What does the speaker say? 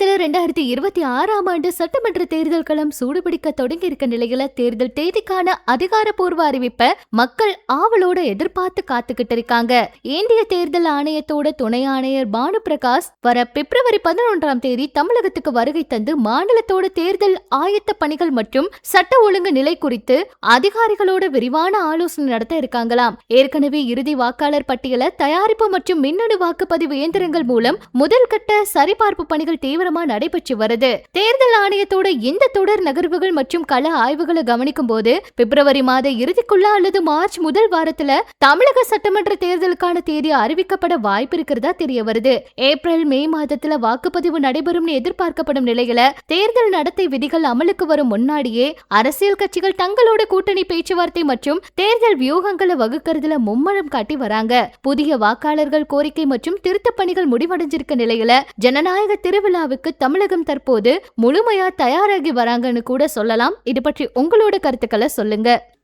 தமிழகத்துல ரெண்டாயிரத்தி இருபத்தி ஆறாம் ஆண்டு சட்டமன்ற தேர்தல் களம் சூடுபிடிக்க தொடங்கி இருக்க நிலையில தேர்தல் தேதிக்கான அதிகாரப்பூர்வ அறிவிப்பை மக்கள் ஆவலோட எதிர்பார்த்து காத்துக்கிட்டு இருக்காங்க. இந்திய தேர்தல் ஆணையத்தோட துணை ஆணையர் பானு பிரகாஷ் வர பிப்ரவரி பதினொன்றாம் தேதி தமிழகத்துக்கு வருகை தந்து மாநிலத்தோட தேர்தல் ஆயத்த பணிகள் மற்றும் சட்ட ஒழுங்கு நிலை குறித்து அதிகாரிகளோட விரிவான ஆலோசனை நடத்த இருக்காங்களாம். ஏற்கனவே இறுதி வாக்காளர் பட்டியலை தயாரிப்பு மற்றும் மின்னணு வாக்குப்பதிவு இயந்திரங்கள் மூலம் முதல் கட்ட சரிபார்ப்பு பணிகள் தீவிர தீவிரமா நடைபெற்று வருது. தேர்தல் ஆணையத்தோட இந்த தொடர் நகர்வுகள் மற்றும் கள ஆய்வுகளை கவனிக்கும் போது பிப்ரவரி மாத இறுதிக்குள்ள அல்லது மார்ச் முதல் வாரத்துல தமிழக சட்டமன்ற தேர்தலுக்கான தேதி அறிவிக்கப்பட வாய்ப்பு இருக்கிறதா தெரிய வருது. ஏப்ரல் மே மாதத்துல வாக்குப்பதிவு நடைபெறும் எதிர்பார்க்கப்படும் நிலையில தேர்தல் நடத்தை விதிகள் அமலுக்கு வரும் முன்னாடியே அரசியல் கட்சிகள் தங்களோட கூட்டணி பேச்சுவார்த்தை மற்றும் தேர்தல் வியூகங்களை வகுக்கிறதுல மும்மரம் காட்டி வராங்க. புதிய வாக்காளர்கள் கோரிக்கை மற்றும் திருத்தப் பணிகள் முடிவடைஞ்சிருக்க நிலையில ஜனநாயக திருவிழாவுக்கு தமிழகம் தற்போது முழுமையா தயாராகி வராங்கன்னு கூட சொல்லலாம். இது பற்றி உங்களோட கருத்துக்களை சொல்லுங்க.